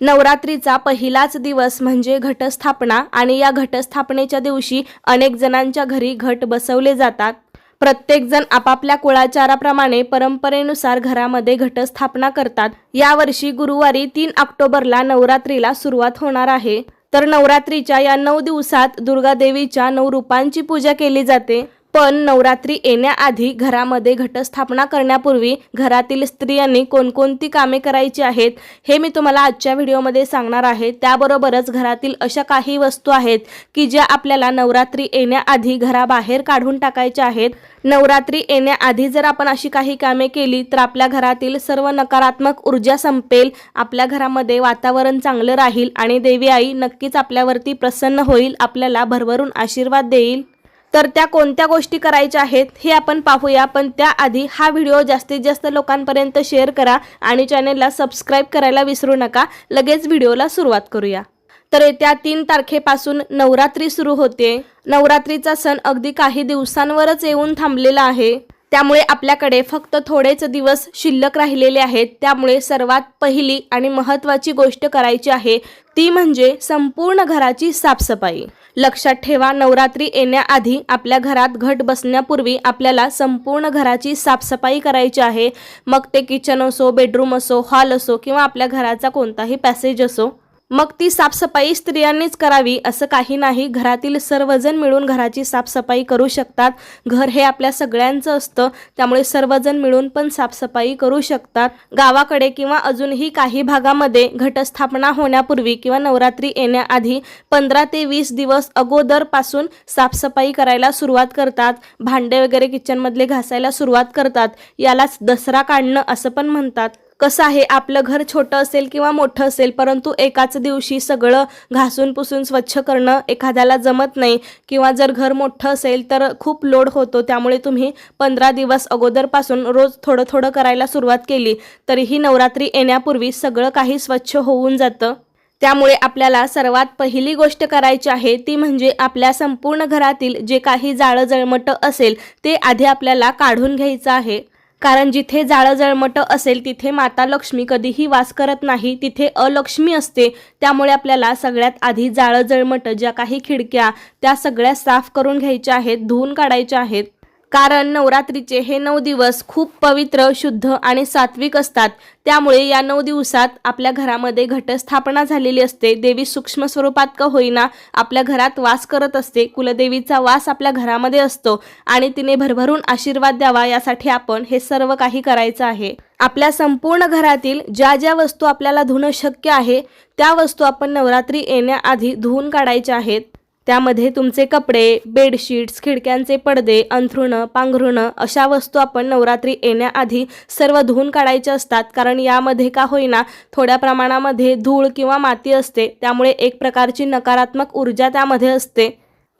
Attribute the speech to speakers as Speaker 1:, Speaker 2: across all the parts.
Speaker 1: नवरात्रीचा पहिलाच दिवस म्हणजे घटस्थापना आणि या घटस्थापनेच्या दिवशी अनेक जणांच्या घरी घट बसवले जातात. प्रत्येकजण आपापल्या कुळाचाराप्रमाणे परंपरेनुसार घरामध्ये घटस्थापना करतात. यावर्षी गुरुवारी तीन ऑक्टोबरला नवरात्रीला सुरुवात होणार आहे. तर नवरात्रीच्या या नऊ दिवसात दुर्गादेवीच्या नऊ रूपांची पूजा केली जाते. पण नवरात्री येण्याआधी घरामध्ये घटस्थापना करण्यापूर्वी घरातील स्त्रियांनी कोणकोणती कामे करायची आहेत हे मी तुम्हाला आजच्या व्हिडिओमध्ये सांगणार आहे. त्याबरोबरच घरातील अशा काही वस्तू आहेत की ज्या आपल्याला नवरात्री येण्याआधी घराबाहेर काढून टाकायच्या आहेत. नवरात्री येण्याआधी जर आपण अशी काही कामे केली तर आपल्या घरातील सर्व नकारात्मक ऊर्जा संपेल आपल्या घरामध्ये वातावरण चांगलं राहील आणि देवी आई नक्कीच आपल्यावरती प्रसन्न होईल आपल्याला भरभरून आशीर्वाद देईल. तर त्या कोणत्या गोष्टी करायच्या आहेत हे आपण पाहूया. पण त्याआधी हा व्हिडिओ जास्तीत जास्त लोकांपर्यंत शेअर करा आणि चॅनेलला सबस्क्राईब करायला विसरू नका. लगेच व्हिडिओला सुरुवात करूया. तर येत्या तीन तारखेपासून नवरात्री सुरू होते. नवरात्रीचा सण अगदी काही दिवसांवरच येऊन थांबलेला आहे. त्यामुळे आपल्याकडे फक्त थोडेच दिवस शिल्लक राहिलेले आहेत. त्यामुळे सर्वात पहिली आणि महत्त्वाची गोष्ट करायची आहे ती म्हणजे संपूर्ण घराची साफसफाई. लक्षात ठेवा नवरात्री येण्याआधी आपल्या घरात घट बसण्यापूर्वी आपल्याला संपूर्ण घराची साफसफाई करायची आहे. मग ते किचन असो बेडरूम असो हॉल असो किंवा आपल्या घराचा कोणताही पॅसेज असो. मग ती साफसफाई स्त्रियांनीच करावी असं काही नाही. घरातील सर्वजण मिळून घराची साफसफाई करू शकतात. घर हे आपल्या सगळ्यांचं असतं त्यामुळे सर्वजण मिळून पण साफसफाई करू शकतात. गावाकडे किंवा अजूनही काही भागामध्ये घटस्थापना होण्यापूर्वी किंवा नवरात्री येण्याआधी पंधरा ते वीस दिवस अगोदरपासून साफसफाई करायला सुरुवात करतात. भांडे वगैरे किचनमधले घासायला सुरुवात करतात. यालाच दसरा काढणं असं पण म्हणतात. कसं आहे? आपलं घर छोटं असेल किंवा मोठं असेल परंतु एकाच दिवशी सगळं घासून पुसून स्वच्छ करणं एखाद्याला जमत नाही किंवा जर घर मोठं असेल तर खूप लोड होतो. त्यामुळे तुम्ही पंधरा दिवस अगोदरपासून रोज थोडं थोडं करायला सुरुवात केली तरीही नवरात्री येण्यापूर्वी सगळं काही स्वच्छ होऊन जातं. त्यामुळे आपल्याला सर्वात पहिली गोष्ट करायची आहे ती म्हणजे आपल्या संपूर्ण घरातील जे काही जाळं जळमटं असेल ते आधी आपल्याला काढून घ्यायचं आहे. कारण जिथे जाळं जळमटं असेल तिथे माता लक्ष्मी कधीही वास करत नाही तिथे अलक्ष्मी असते. त्यामुळे आपल्याला सगळ्यात आधी जाळं जळमटं ज्या काही खिडक्या त्या सगळ्या साफ करून घ्यायच्या आहेत धुवून काढायच्या आहेत. कारण नवरात्रीचे हे नऊ दिवस खूप पवित्र शुद्ध आणि सात्विक असतात. त्यामुळे या नऊ दिवसात आपल्या घरामध्ये घटस्थापना झालेली असते. देवी सूक्ष्म स्वरूपात का होईना आपल्या घरात वास करत असते. कुलदेवीचा वास आपल्या घरामध्ये असतो आणि तिने भरभरून आशीर्वाद द्यावा यासाठी आपण हे सर्व काही करायचं आहे. आपल्या संपूर्ण घरातील ज्या ज्या वस्तू आपल्याला धुणं शक्य आहे त्या वस्तू आपण नवरात्री येण्याआधी धुवून काढायच्या आहेत. त्यामध्ये तुमचे कपडे बेडशीट्स खिडक्यांचे पडदे अंथरुणं पांघरुणं अशा वस्तू आपण नवरात्री येण्याआधी सर्व धुवून काढायच्या असतात. कारण यामध्ये का होईना थोड्या प्रमाणामध्ये धूळ किंवा माती असते. त्यामुळे एक प्रकारची नकारात्मक ऊर्जा त्यामध्ये असते.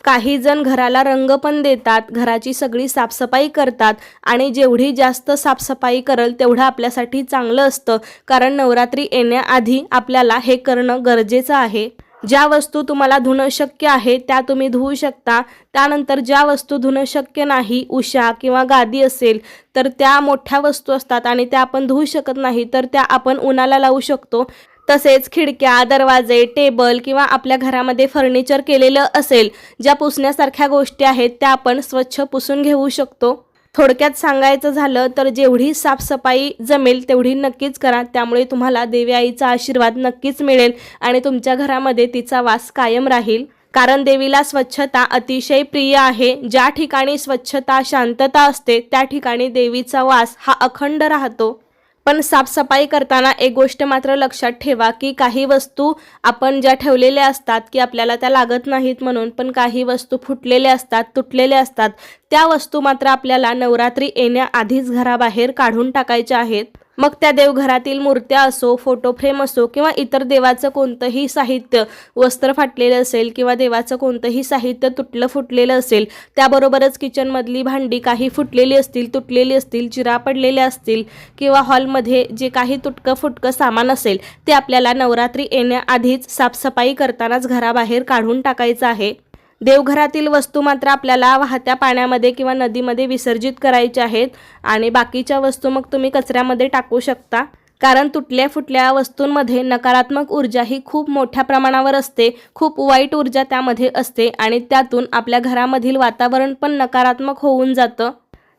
Speaker 1: काही जण घराला रंग पण देतात. घराची सगळी साफसफाई करतात. आणि जेवढी जास्त साफसफाई करल तेवढं आपल्यासाठी चांगलं असतं. कारण नवरात्री येण्याआधी आपल्याला हे करणं गरजेचं आहे. ज्या वस्तू तुम्हाला धुणं शक्य आहे त्या तुम्ही धुवू शकता. त्यानंतर ज्या वस्तू धुणं शक्य नाही उषा किंवा गादी असेल तर त्या मोठ्या वस्तू असतात आणि त्या आपण धुवू शकत नाही तर त्या आपण उन्हाला लावू शकतो. तसेच खिडक्या दरवाजे टेबल किंवा आपल्या घरामध्ये फर्निचर केलेलं असेल ज्या पुसण्यासारख्या गोष्टी आहेत त्या आपण स्वच्छ पुसून घेऊ शकतो. थोडक्यात सांगायचं झालं तर जेवढी साफसफाई जमेल तेवढी नक्कीच करा. त्यामुळे तुम्हाला देवी आईचा आशीर्वाद नक्कीच मिळेल आणि तुमच्या घरामध्ये तिचा वास कायम राहील. कारण देवीला स्वच्छता अतिशय प्रिय आहे. ज्या ठिकाणी स्वच्छता शांतता असते त्या ठिकाणी देवीचा वास हा अखंड राहतो. पण साफसफाई करताना एक गोष्ट मात्र लक्षात ठेवा की काही वस्तू आपण ज्या ठेवलेल्या असतात की आपल्याला त्या लागत नाहीत म्हणून पण काही वस्तू फुटलेल्या असतात तुटलेल्या असतात त्या वस्तू मात्र आपल्याला नवरात्री येण्याआधीच घराबाहेर काढून टाकायच्या आहेत. मग त्या देवघरातील मूर्त्या असो फोटो फ्रेम असो किंवा इतर देवाचं कोणतंही साहित्य वस्त्र फाटलेलं असेल किंवा देवाचं कोणतंही साहित्य तुटलं फुटलेलं असेल त्याबरोबरच किचनमधली भांडी काही फुटलेली असतील तुटलेली असतील चिरा पडलेल्या असतील किंवा हॉलमध्ये जे काही तुटकं फुटकं सामान असेल ते आपल्याला नवरात्री येण्याआधीच साफसफाई करतानाच घराबाहेर काढून टाकायचं आहे. देवघरातील वस्तू मात्र आपल्याला वाहत्या पाण्यामध्ये किंवा नदीमध्ये विसर्जित करायच्या आहेत आणि बाकीच्या वस्तू मग तुम्ही कचऱ्यामध्ये टाकू शकता. कारण तुटल्या फुटल्या वस्तूंमध्ये नकारात्मक ऊर्जा ही खूप मोठ्या प्रमाणावर असते खूप वाईट ऊर्जा त्यामध्ये असते आणि त्यातून आपल्या घरामधील वातावरण पण नकारात्मक होऊन जातं.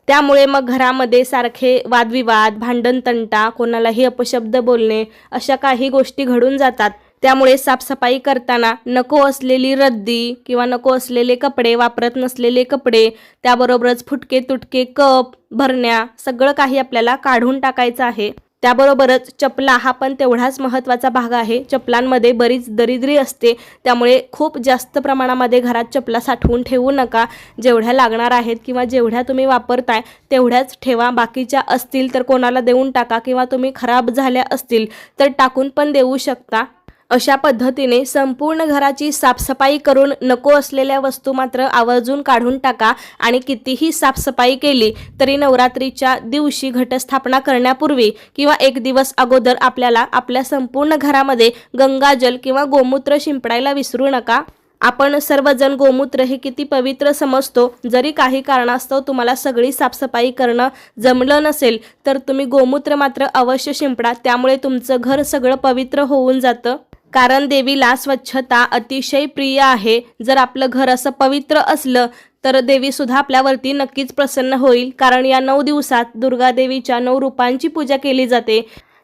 Speaker 1: त्यामुळे मग घरामध्ये सारखे वादविवाद भांडण तंटा कोणालाही अपशब्द बोलणे अशा काही गोष्टी घडून जातात. त्यामुळे साफसफाई करताना नको असलेली रद्दी किंवा नको असलेले कपडे वापरत नसलेले कपडे त्याबरोबरच फुटके तुटके कप भरण्या सगळं काही आपल्याला काढून टाकायचं आहे. त्याबरोबरच चपला हा पण तेवढाच महत्त्वाचा भाग आहे. चपलांमध्ये बरीच दरिद्री असते. त्यामुळे खूप जास्त प्रमाणामध्ये घरात चपला साठवून ठेवू नका. जेवढ्या लागणार आहेत किंवा जेवढ्या तुम्ही वापरताय तेवढ्याच ठेवा. बाकीच्या असतील तर कोणाला देऊन टाका किंवा तुम्ही खराब झाल्या असतील तर टाकून पण देऊ शकता. अशा पद्धतीने संपूर्ण घराची साफसफाई करून नको असलेल्या वस्तू मात्र आवर्जून काढून टाका आणि कितीही साफसफाई केली तरी नवरात्रीच्या दिवशी घटस्थापना करण्यापूर्वी किंवा एक दिवस अगोदर आपल्याला आपल्या संपूर्ण घरामध्ये गंगाजल किंवा गोमूत्र शिंपडायला विसरू नका. आपण सर्वजण गोमूत्र हे किती पवित्र समजतो. जरी काही कारणास्तव तुम्हाला सगळी साफसफाई करणं जमलं नसेल तर तुम्ही गोमूत्र मात्र अवश्य शिंपडा. त्यामुळे तुमचं घर सगळं पवित्र होऊन जातं. कारण देवीला स्वच्छता अतिशय प्रिय आहे. जर आपलं घर असं पवित्र असलं तर देवीसुद्धा आपल्यावरती नक्कीच प्रसन्न होईल. कारण या नऊ दिवसात दुर्गा देवीच्या नऊ रूपांची पूजा केली जाते.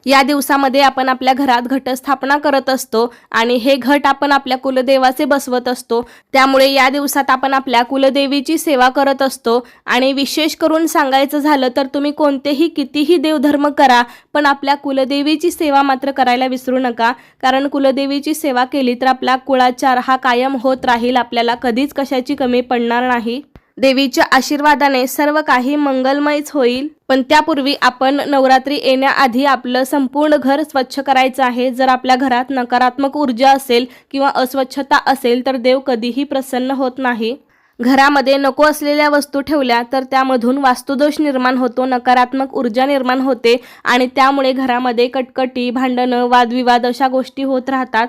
Speaker 1: या दिवसामध्ये आपण आपल्या घरात घटस्थापना करत असतो आणि हे घट आपण आपल्या कुलदेवाचे बसवत असतो. त्यामुळे या दिवसात आपण आपल्या कुलदेवीची सेवा करत असतो. आणि विशेष करून सांगायचं झालं तर तुम्ही कोणतेही कितीही देवधर्म करा पण आपल्या कुलदेवीची सेवा मात्र करायला विसरू नका. कारण कुलदेवीची सेवा केली तर आपला कुळाचार हा कायम होत राहील. आपल्याला कधीच कशाची कमी पडणार नाही. देवीच्या आशीर्वादाने सर्व काही मंगलमयच होईल. पण त्यापूर्वी आपण नवरात्री येण्याआधी आपलं संपूर्ण घर स्वच्छ करायचं आहे. जर आपल्या घरात नकारात्मक ऊर्जा असेल किंवा अस्वच्छता असेल तर देव कधीही प्रसन्न होत नाही. घरामध्ये नको असलेल्या वस्तू ठेवल्या तर त्यामधून वास्तुदोष निर्माण होतो नकारात्मक ऊर्जा निर्माण होते आणि त्यामुळे घरामध्ये कटकटी भांडणं वादविवाद अशा गोष्टी होत राहतात.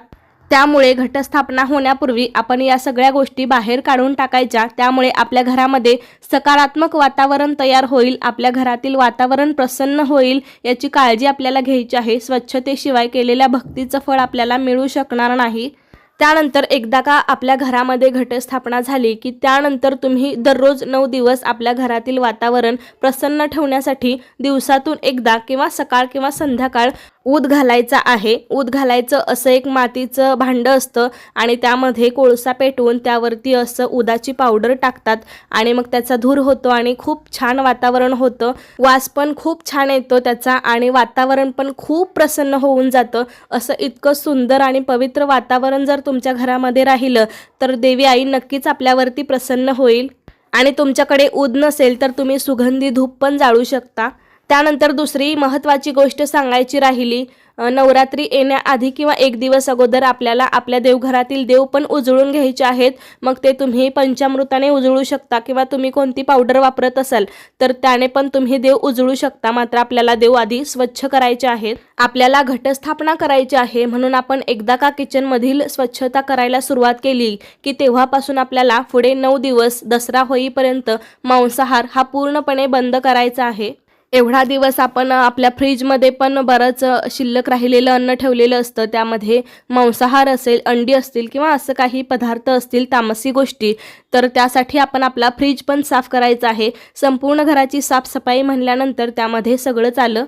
Speaker 1: त्यामुळे घटस्थापना होण्यापूर्वी आपण या सगळ्या गोष्टी बाहेर काढून टाकायच्या. त्यामुळे आपल्या घरामध्ये सकारात्मक वातावरण तयार होईल आपल्या घरातील वातावरण प्रसन्न होईल याची काळजी आपल्याला घ्यायची आहे. स्वच्छतेशिवाय केलेल्या भक्तीचं फळ आपल्याला मिळू शकणार नाही. त्यानंतर एकदा का आपल्या घरामध्ये घटस्थापना झाली की त्यानंतर तुम्ही दररोज नऊ दिवस आपल्या घरातील वातावरण प्रसन्न ठेवण्यासाठी दिवसातून एकदा किंवा सकाळ किंवा संध्याकाळ ऊद घालायचा आहे. ऊद घालायचं असं एक मातीचं भांडं असतं आणि त्यामध्ये कोळसा पेटवून त्यावरती असं उदाची पावडर टाकतात आणि मग त्याचा धूर होतो आणि खूप छान वातावरण होतं. वास पण खूप छान येतो त्याचा आणि वातावरण पण खूप प्रसन्न होऊन जातं. असं इतकं सुंदर आणि पवित्र वातावरण जर तुमच्या घरामध्ये राहिलं तर देवी आई नक्कीच आपल्यावरती प्रसन्न होईल. आणि तुमच्याकडे ऊद नसेल तर तुम्ही सुगंधी धूप पण जाळू शकता. त्यानंतर दुसरी महत्त्वाची गोष्ट सांगायची राहिली नवरात्री येण्याआधी किंवा एक दिवस अगोदर आपल्याला आपल्या देवघरातील देव पण उजळून घ्यायचे आहेत. मग ते तुम्ही पंचामृताने उजळू शकता किंवा तुम्ही कोणती पावडर वापरत असाल तर त्याने पण तुम्ही देव उजळू शकता. मात्र आपल्याला देव आधी स्वच्छ करायचे आहेत. आपल्याला घटस्थापना करायची आहे. म्हणून आपण एकदा का किचनमधील स्वच्छता करायला सुरुवात केली की तेव्हापासून आपल्याला पुढे नऊ दिवस दसरा होईपर्यंत मांसाहार हा पूर्णपणे बंद करायचा आहे. एवढा दिवस आपण आपल्या फ्रीजमध्ये पण बरंच शिल्लक राहिलेलं अन्न ठेवलेलं असतं. त्यामध्ये मांसाहार असेल अंडी असतील किंवा असं काही पदार्थ असतील तामसी गोष्टी तर त्यासाठी आपण आपला फ्रीज पण साफ करायचा आहे. संपूर्ण घराची साफसफाई म्हणल्यानंतर त्यामध्ये सगळंच आलं.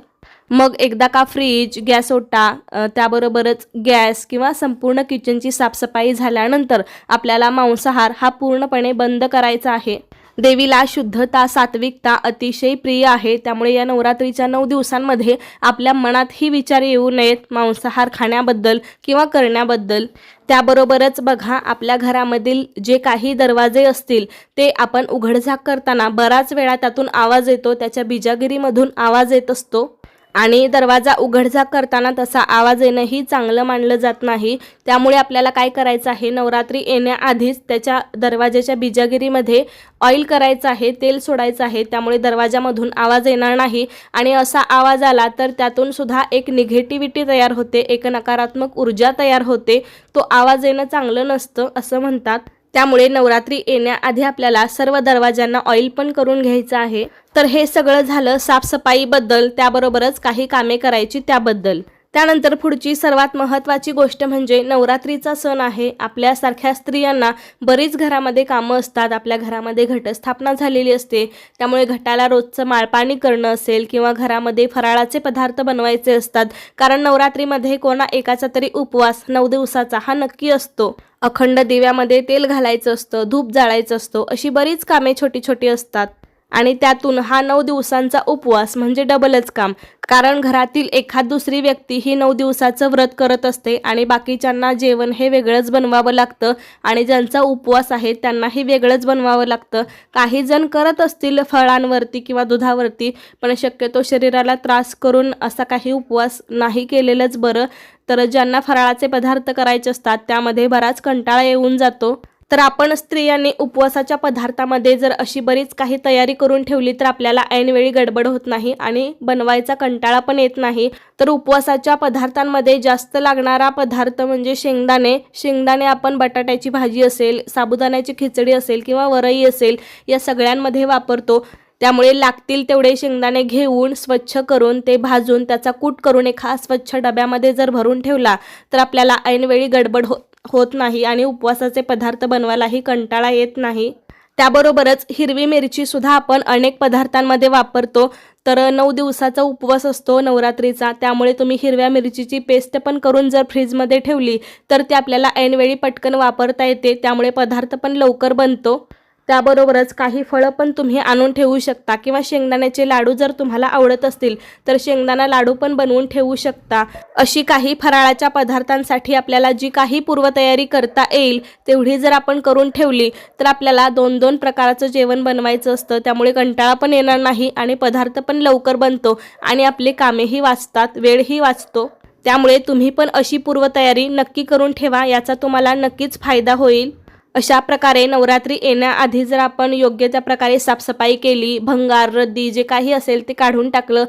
Speaker 1: मग एकदा का फ्रीज गॅस ओटा त्याबरोबरच गॅस किंवा संपूर्ण किचनची साफसफाई झाल्यानंतर आपल्याला मांसाहार हा पूर्णपणे बंद करायचा आहे. देवीला शुद्धता सात्विकता अतिशय प्रिय आहे. त्यामुळे या नवरात्रीच्या नऊ दिवसांमध्ये आपल्या मनात ही विचार येऊ नयेत मांसाहार खाण्याबद्दल किंवा करण्याबद्दल. त्याबरोबरच बघा आपल्या घरामधील जे काही दरवाजे असतील ते आपण उघडझाक करताना बराच वेळा त्यातून आवाज येतो त्याच्या बिजागिरीमधून आवाज येत असतो. आणि दरवाजा उघडझाक करताना तसा आवाज येणंही चांगलं मानलं जात नाही. त्यामुळे आपल्याला काय करायचं आहे? नवरात्री येण्याआधीच त्याच्या दरवाजाच्या बिजागिरीमध्ये ऑइल करायचं आहे तेल सोडायचं आहे. त्यामुळे दरवाजामधून आवाज येणार नाही आणि असा आवाज आला तर त्यातून सुद्धा एक निगेटिव्हिटी तयार होते एक नकारात्मक ऊर्जा तयार होते. तो आवाज येणं चांगलं नसतं असं म्हणतात. त्यामुळे नवरात्री येण्याआधी आपल्याला सर्व दरवाजांना ऑइल पण करून घ्यायचं आहे. तर हे सगळं झालं साफसफाईबद्दल त्याबरोबरच काही कामे करायची त्याबद्दल. त्यानंतर पुढची सर्वात महत्त्वाची गोष्ट म्हणजे नवरात्रीचा सण आहे. आपल्यासारख्या स्त्रियांना बरीच घरामध्ये कामं असतात. आपल्या घरामध्ये घटस्थापना झालेली असते. त्यामुळे घटाला रोजचं माळपाणी करणं असेल किंवा घरामध्ये फराळाचे पदार्थ बनवायचे असतात. कारण नवरात्रीमध्ये कोणा एकाचा तरी उपवास नऊ दिवसाचा हा नक्की असतो. अखंड दिव्यामध्ये तेल घालायचं असतं धूप जाळायचं असतो अशी बरीच कामे छोटी छोटी असतात. आणि त्यातून हा नऊ दिवसांचा उपवास म्हणजे डबलच काम. कारण घरातील एखाद दुसरी व्यक्ती ही नऊ दिवसाचं व्रत करत असते आणि बाकीच्यांना जेवण हे वेगळंच बनवावं लागतं आणि ज्यांचा उपवास आहे त्यांनाही वेगळंच बनवावं लागतं. काही जण करत असतील फळांवरती किंवा दुधावरती पण शक्यतो शरीराला त्रास करून असा काही उपवास नाही केलेलंच बरं. तर ज्यांना फराळाचे पदार्थ करायचे असतात त्यामध्ये बराच कंटाळा येऊन जातो. तर आपण स्त्रियांनी उपवासाच्या पदार्थामध्ये जर अशी बरीच काही तयारी करून ठेवली तर आपल्याला ऐनवेळी गडबड होत नाही आणि बनवायचा कंटाळा पण येत नाही. तर उपवासाच्या पदार्थांमध्ये जास्त लागणारा पदार्थ म्हणजे शेंगदाणे. शेंगदाणे आपण बटाट्याची भाजी असेल साबुदाण्याची खिचडी असेल किंवा वरई असेल या सगळ्यांमध्ये वापरतो. त्यामुळे लागतील तेवढे शेंगदाणे घेऊन स्वच्छ करून ते भाजून त्याचा कूट करून एका स्वच्छ डब्यामध्ये जर भरून ठेवला तर आपल्याला ऐनवेळी गडबड हो होत नाही आणि उपवासाचे पदार्थ बनवायलाही कंटाळा येत नाही. त्याबरोबरच हिरवी मिरचीसुद्धा आपण अनेक पदार्थांमध्ये वापरतो. तर नऊ दिवसाचा उपवास असतो नवरात्रीचा. त्यामुळे तुम्ही हिरव्या मिरचीची पेस्ट पण करून जर फ्रीजमध्ये ठेवली तर ती आपल्याला ऐनवेळी पटकन वापरता येते. त्यामुळे पदार्थ पण लवकर बनतो. त्याबरोबरच काही फळं पण तुम्ही आणून ठेवू शकता. किंवा शेंगदाण्याचे लाडू जर तुम्हाला आवडत असतील तर शेंगदाणा लाडू पण बनवून ठेवू शकता. अशी काही फराळाच्या पदार्थांसाठी आपल्याला जी काही पूर्वतयारी करता येईल तेवढी जर आपण करून ठेवली तर आपल्याला दोन दोन प्रकारचं जेवण बनवायचं असतं. त्यामुळे कंटाळा पण येणार नाही आणि पदार्थ पण लवकर बनतो आणि आपले कामेही वाचतात वेळही वाचतो. त्यामुळे तुम्ही पण अशी पूर्वतयारी नक्की करून ठेवा याचा तुम्हाला नक्कीच फायदा होईल. अशा प्रकारे नवरात्री येण्याआधी जर आपण योग्य त्या प्रकारे साफसफाई केली भंगार रद्दी जे काही असेल ते काढून टाकलं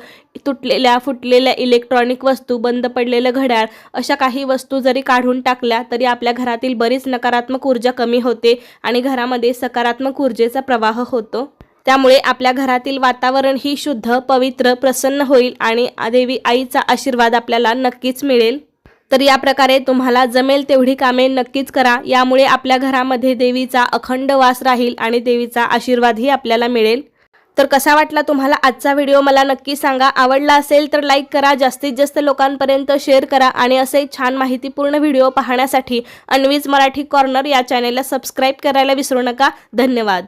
Speaker 1: तुटलेल्या फुटलेल्या इलेक्ट्रॉनिक वस्तू बंद पडलेलं घड्याळ अशा काही वस्तू जरी काढून टाकल्या तरी आपल्या घरातील बरीच नकारात्मक ऊर्जा कमी होते आणि घरामध्ये सकारात्मक ऊर्जेचा प्रवाह होतो. त्यामुळे आपल्या घरातील वातावरण ही शुद्ध पवित्र प्रसन्न होईल आणि देवी आईचा आशीर्वाद आपल्याला नक्कीच मिळेल. तर या प्रकारे तुम्हाला जमेल तेवढी कामे नक्कीच करा. यामुळे आपल्या घरामध्ये देवीचा अखंड वास राहील आणि देवीचा आशीर्वादही आपल्याला मिळेल. तर कसा वाटला तुम्हाला आजचा व्हिडिओ? मला नक्की सांगा. आवडला असेल तर लाईक करा. जास्तीत जास्त लोकांपर्यंत शेअर करा आणि असे छान माहितीपूर्ण व्हिडिओ पाहण्यासाठी अन्वीज मराठी कॉर्नर या चॅनेलला सबस्क्राईब करायला विसरू नका. धन्यवाद.